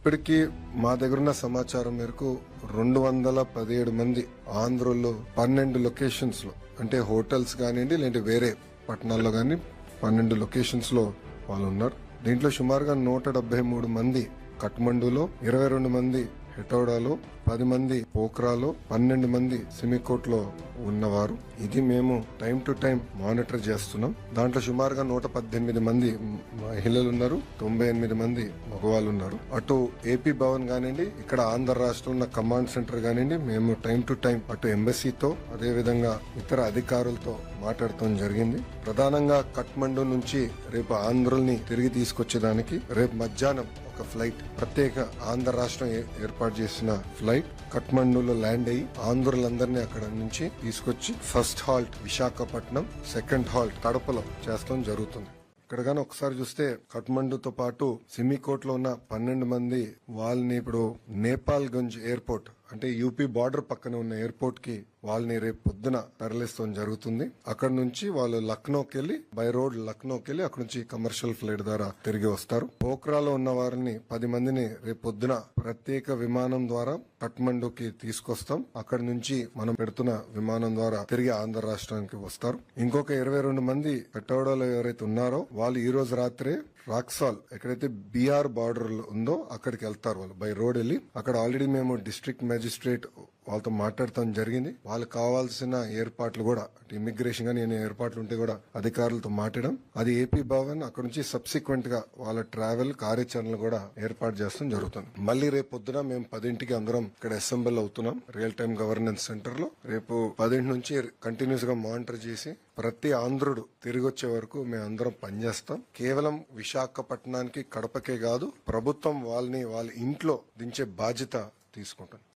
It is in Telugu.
ఇప్పటికీ మా దగ్గర ఉన్న సమాచారం మేరకు రెండు వందల పదిహేడు మంది ఆంధ్రలో పన్నెండు లొకేషన్స్లో అంటే హోటల్స్ కానివ్వండి లేదంటే వేరే పట్టణాల్లో కానీ పన్నెండు లొకేషన్స్లో వాళ్ళు ఉన్నారు. దీంట్లో సుమారుగా నూట డెబ్బై మూడు మంది కట్మండులో ఇరవై రెండు మంది హెటోడాలో పది మంది పోక్రాలో పన్నెండు మంది సిమికోట్లో ఉన్నవారు. ఇది మేము టైం టు టైం మానిటర్ చేస్తున్నాం. దాంట్లో సుమారుగా నూట పద్దెనిమిది మంది మహిళలు ఉన్నారు తొంభై ఎనిమిది మంది మగవాళ్ళు ఉన్నారు అటు ఏపీ భవన్ కానివ్వండి ఇక్కడ ఆంధ్ర రాష్ట్రం ఉన్న కమాండ్ సెంటర్ కానివ్వండి మేము టైం టు టైం అటు ఎంబసీతో అదే విధంగా ఇతర అధికారులతో మాట్లాడటం జరిగింది. ప్రధానంగా కట్మండు నుంచి రేపు ఆంధ్రుల్ని తిరిగి తీసుకొచ్చేదానికి రేపు మధ్యాహ్నం ఒక ఫ్లైట్ ప్రత్యేక ఆంధ్ర రాష్ట్రం ఏ- ఏర్పాటు చేసిన ఫ్లైట్. కట్మండులో ల్యాండ్ అయ్యి ఆంధ్రులందరినీ అక్కడ నుంచి తీసుకొచ్చి first halt Visakhapatnam second halt కడపలో చేస్తాం జరుగుతుంది. ఇక్కడ కానీ ఒకసారి చూస్తే కట్మండుతో పాటు సిమికోట్లో ఉన్న పన్నెండు మంది వాళ్ళని ఇప్పుడు నేపాల్ గంజ్ ఎయిర్పోర్ట్ అంటే యూపీ బార్డర్ పక్కన ఉన్న ఎయిర్పోర్ట్కి వాళ్ళని రేపు పొద్దున తరలిస్తాం జరుగుతుంది. అక్కడ నుంచి వాళ్ళు లక్నోకి వెళ్ళి బై రోడ్ లక్నోకి వెళ్ళి అక్కడ నుంచి కమర్షియల్ ఫ్లైట్ ద్వారా తిరిగి వస్తారు. పోక్రాలో ఉన్న వారిని పది మందిని రేపు పొద్దున ప్రత్యేక విమానం ద్వారా కఠ్మండుకి తీసుకొస్తాం. అక్కడ నుంచి మనం పెడుతున్న విమానం ద్వారా తిరిగి ఆంధ్ర రాష్ట్రానికి వస్తారు. ఇంకొక ఇరవై రెండు మంది పెట్టవడలో ఎవరైతే ఉన్నారో వాళ్ళు ఈ రోజు రాత్రే రాక్సాల్ ఎక్కడైతే బీఆర్ బార్డర్ ఉందో అక్కడికి వెళ్తారు వాళ్ళు. బై రోడ్ వెళ్ళి అక్కడ ఆల్రెడీ మేము డిస్ట్రిక్ట్ మ్యాజిస్ట్రేట్ వాళ్ళతో మాట్లాడటం జరిగింది. వాళ్ళకి కావాల్సిన ఏర్పాట్లు కూడా ఇమిగ్రేషన్ కానీ నేను ఏర్పాట్లు ఉంటే కూడా అధికారులతో మాట్లాడడం అది ఏపీ భవన్ అక్కడ నుంచి సబ్సిక్వెంట్గా వాళ్ళ ట్రావెల్ కార్యాచరణలు కూడా ఏర్పాటు చేస్తాం జరుగుతుంది. మళ్ళీ రేపు పొద్దున మేము పదింటికి అందరం ఇక్కడ అసెంబ్ల్ అవుతున్నాం రియల్ టైం గవర్నెన్స్ సెంటర్లో. రేపు పదింటి నుంచి కంటిన్యూస్గా మానిటర్ చేసి ప్రతి ఆంధ్రుడు తిరిగి వచ్చే వరకు మేము అందరం పనిచేస్తాం. కేవలం విశాఖపట్నానికి కడపకే కాదు ప్రభుత్వం వాళ్ళని వాళ్ళ ఇంట్లో దించే బాధ్యత తీసుకుంటాం.